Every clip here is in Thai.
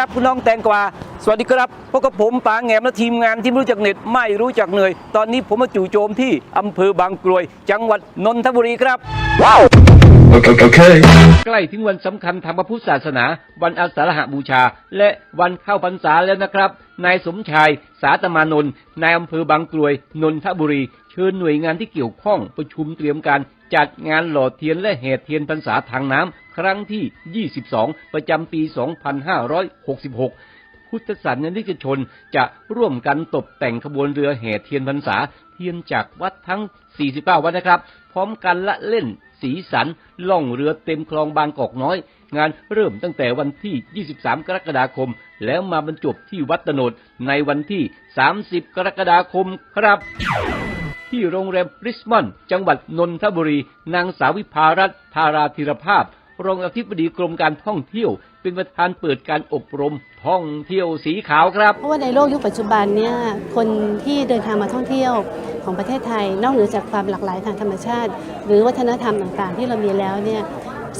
ครับคุณน้องแตงกวาสวัสดีครับพบกับผมปางแงมและทีมงานที่รู้จักเน็ตไม่รู้จักเหนื่อย ตอนนี้ผมมาจู่โจมที่อำเภอบางกรวย จังหวัดนนทบุรีครับว้าว okay. ใกล้ถึงวันสำคัญทางพระพุทธศาสนา วันอาสาฬหบูชา และวันเข้าพรรษาแล้วนะครับ นายสมชาย สาตมานนท์นายอำเภอบางกรวย นนทบุรี เชิญหน่วยงานที่เกี่ยวข้องประชุมเตรียมการจัดงานหล่อเทียนและแห่เทียนพรรษาทางน้ำครั้งที่ 22 ประจำปี 2566 พุทธศาสนิกชนจะร่วมกันตกแต่งขบวนเรือแห่เทียนพรรษาเทียนจากวัดทั้ง 49 วัดนะครับ พร้อมกันละเล่นสีสันล่องเรือเต็มคลองบางกอกน้อย งานเริ่มตั้งแต่วันที่ 23 กรกฎาคม แล้วมาบรรจบที่วัดตโนดในวันที่ 30 กรกฎาคมครับ ที่โรงแรมริสมอนด์จังหวัดนนทบุรี นางสาวิภารัตน์ธาราธีรภาพ รองอธิบดีกรมการท่องเที่ยว เป็นประธานเปิดการอบรมท่องเที่ยวสีขาวครับ เพราะว่าในโลกยุคปัจจุบันเนี่ยคนที่เดินทางมาท่องเที่ยวของประเทศไทย นอกเหนือจากความหลากหลายทางธรรมชาติ หรือวัฒนธรรมต่างๆ ที่เรามีแล้วเนี่ย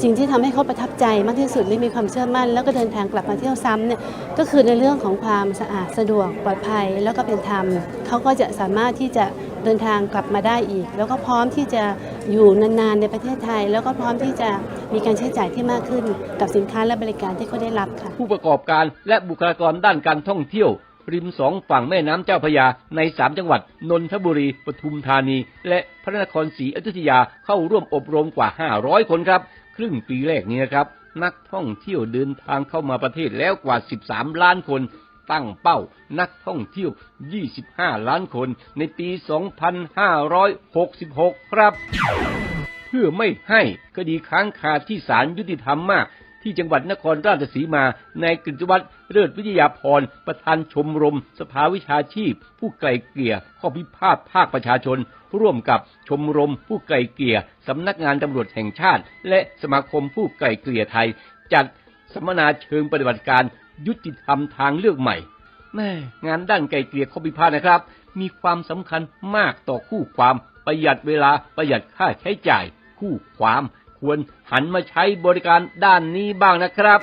สิ่งที่ทำให้เขาประทับใจมากที่สุดและมีความเชื่อมั่น แล้วก็เดินทางกลับมาเที่ยวซ้ำเนี่ยก็คือในเรื่องของความสะอาดสะดวกปลอดภัยแล้วก็เป็นธรรมเขาก็จะสามารถที่จะเดินทางกลับมาได้อีก แล้วก็พร้อมที่จะ อยู่นานๆในประเทศไทย แล้วก็พร้อมที่จะมีการใช้จ่ายที่มากขึ้นกับสินค้าและบริการที่เขาได้รับค่ะ ผู้ประกอบการและบุคลากรด้านการท่องเที่ยว ริมสองฝั่งแม่น้ำเจ้าพระยาในสามจังหวัด นนทบุรี ปทุมธานี และพระนครศรีอยุธยาเข้าร่วมอบรมกว่า 500 คนครับ ครึ่งปีแรกนี้นะครับ นักท่องเที่ยวเดินทางเข้ามาประเทศแล้วกว่า 13 ล้านคน ตั้งเป้านักท่องเที่ยว 25 ล้านคนในปี 2566 ครับ เพื่อไม่ให้คดีค้างคาที่ศาลยุติธรรมมากที่จังหวัดนครราชสีมาในกฤษวัตรเลิศวิทยาพร ประธานชมรม สภาวิชาชีพ ผู้ไกลเกลี่ยข้อพิพาทภาคประชาชน ร่วมกับชมรม ผู้ไกลเกลี่ยสำนักงานตำรวจแห่งชาติ และสมาคมผู้ไกลเกลี่ยไทย จัดสัมมนาเชิงปฏิบัติการ ยุติธรรมทางเลือกใหม่แม่งานด้านไกลเกลี่ยข้อพิพาทนะครับ มีความสำคัญมากต่อคู่ความประหยัดเวลาประหยัดค่าใช้จ่าย คู่ความควรหันมาใช้บริการด้านนี้บ้างนะครับ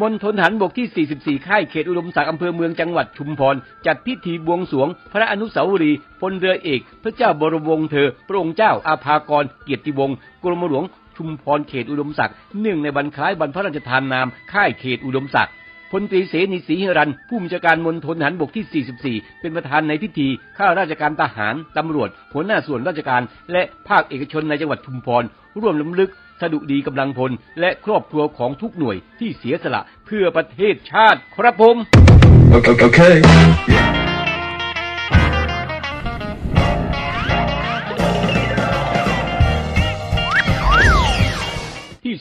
มณฑลฐานบกที่ 44 ค่ายเขตอุดมศักดิ์อำเภอเมืองจังหวัดชุมพร จัดพิธีบวงสรวง พระอนุสาวรีย์พลเรือเอก พระเจ้าบรมวงศ์เธอ พระองค์เจ้าอาภากร เกียรติวงศ์กรมหลวงชุมพรเขตอุดมศักดิ์เนื่องในวันคล้ายวันพระราชทานนาม ค่ายเขตอุดมศักดิ์ พลตรีเสนีศรีหรันผู้บัญชาการมณฑลทหารบกที่ 44 เป็นประธานในพิธีข้าราชการทหาร ตำรวจหัวหน้าส่วนราชการ และภาคเอกชนในจังหวัดชุมพร ร่วมล้ำลึกสดุดีกำลังพล และครอบครัวของทุกหน่วยที่เสียสละเพื่อประเทศชาติครับผม Okay,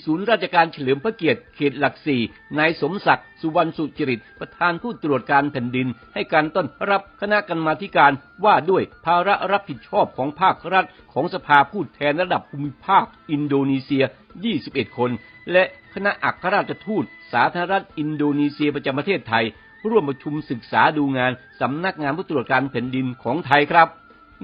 ศูนย์ราชการเฉลิมพระเกียรติเขตหลักสี่นายสมศักดิ์สุวรรณสุจริต ประธานผู้ตรวจการแผ่นดิน ให้การต้อนรับคณะกรรมาการว่าด้วยภาระรับผิดชอบของภาครัฐ ของสภาผู้แทนระดับภูมิภาคอินโดนีเซีย 21 คน และคณะอัครราชทูต สาธารณรัฐอินโดนีเซียประจำประเทศไทย ร่วมประชุมศึกษาดูงานสำนักงานผู้ตรวจการแผ่นดินของไทยครับ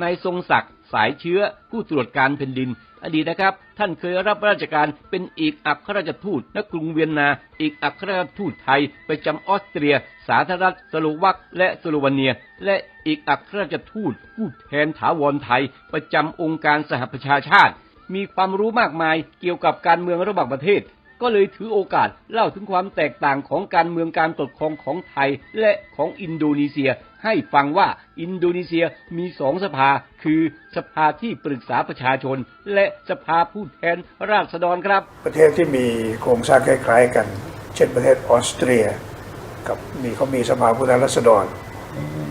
นายทรงศักดิ์ สายเชื้อ ผู้ตรวจการแผ่นดิน อดีตนะครับ ท่านเคยรับราชการเป็นเอกอัครราชทูตณกรุงเวียนนาเอกอัครราชทูตไทยประจำออสเตรีย สาธารณรัฐสโลวักและสโลวาเนีย และเอกอัครราชทูตผู้แทนถาวรไทย ประจำองค์การสหประชาชาติ มีความรู้มากมายเกี่ยวกับการเมืองระหว่างประเทศ ก็เลยถือโอกาสเล่าถึงความแตกต่างของการเมืองการปกครองของไทยและของอินโดนีเซีย ให้ฟังว่าอินโดนีเซียมีสองสภา คือสภาที่ปรึกษาประชาชน และสภาผู้แทนราษฎรครับ ประเทศที่มีโครงสร้างคล้ายๆกัน เช่นประเทศออสเตรีย กับมีเขามีสภาผู้แทนราษฎร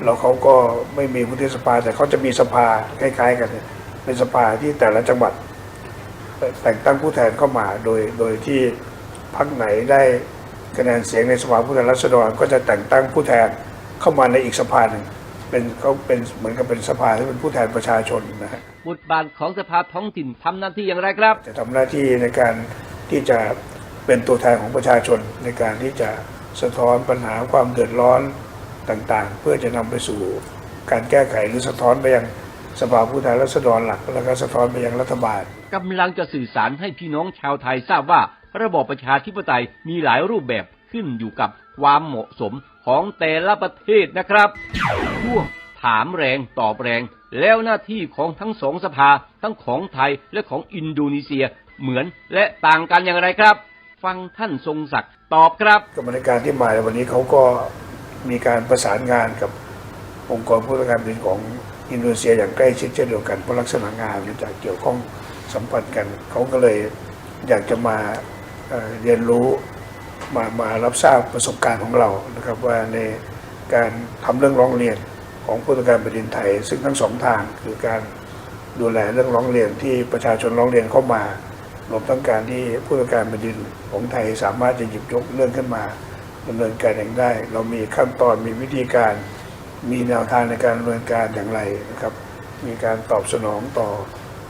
แล้วเขาก็ไม่มีผู้แทนสภาแต่เขาจะมีสภาคล้ายๆ กันเป็นสภาที่แต่ละจังหวัดแต่งตั้งผู้แทนเข้ามาโดยโดยที่ พรรคไหนได้คะแนนเสียงในสภาผู้แทนราษฎรก็จะแต่งตั้งผู้แทนเข้ามาในอีกสภาหนึ่งเป็นเขาเป็นเหมือนกับเป็นสภาที่เป็นผู้แทนประชาชนนะฮะบทบาทของสภาท้องถิ่นทำหน้าที่อย่างไรครับ จะทำหน้าที่ในการที่จะเป็นตัวแทนของประชาชนในการที่จะสะท้อนปัญหาความเดือดร้อนต่างๆ เพื่อจะนำไปสู่การแก้ไขหรือสะท้อนไปยังสภาผู้แทนราษฎรหลัก แล้วก็สะท้อนไปยังรัฐบาลกำลังจะสื่อสารให้พี่น้องชาวไทยทราบว่า ระบอบประชาธิปไตยมีหลายรูปแบบขึ้นอยู่กับความเหมาะสมของแต่ละประเทศนะครับช่วงถามแรงตอบแรง แล้วหน้าที่ของทั้งสองสภาทั้งของไทยและของอินโดนีเซียเหมือนและต่างกันอย่างไรครับ ฟังท่านทรงศักดิ์ตอบครับกรรมการที่มาในวันนี้เขาก็มีการประสานงานกับองค์กรผู้ตรวจการแผ่นดินของอินโดนีเซียอย่างใกล้ชิดเช่นเดียวกันเพราะลักษณะงานมันจะเกี่ยวข้องสัมพันธ์กันเขาก็เลยอยากจะมา เรียนรู้มามารับทราบประสบการณ์ของเรานะครับว่าในการทำเรื่องร้องเรียนของผู้ตรวจการแผ่นดินไทย ซึ่งทั้งสองทางคือการดูแลเรื่องร้องเรียนที่ประชาชนร้องเรียนเข้ามารวมทั้งการที่ผู้ตรวจการแผ่นดินของไทยสามารถจะหยิบยกเรื่องขึ้นมาดำเนินการเองได้ เรามีขั้นตอนมีวิธีการมีแนวทางในการดำเนินการอย่างไรนะครับ มีการตอบสนองต่อ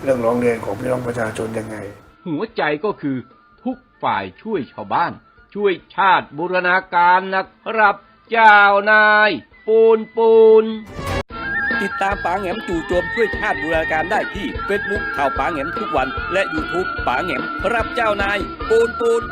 เรื่องร้องเรียนของพี่น้องประชาชนยังไง หัวใจก็คือ ทุกฝ่ายช่วยชาวบ้าน ช่วยชาติบูรณาการนะครับ เจ้านาย ปูนปูน ติดตามป๋าแหงมจู่โจมช่วยชาติบูรณาการได้ที่เฟซบุ๊กข่าวป๋าแหงมทุกวัน และยูทูปป๋าแหงมรับเจ้านาย ปูนปูน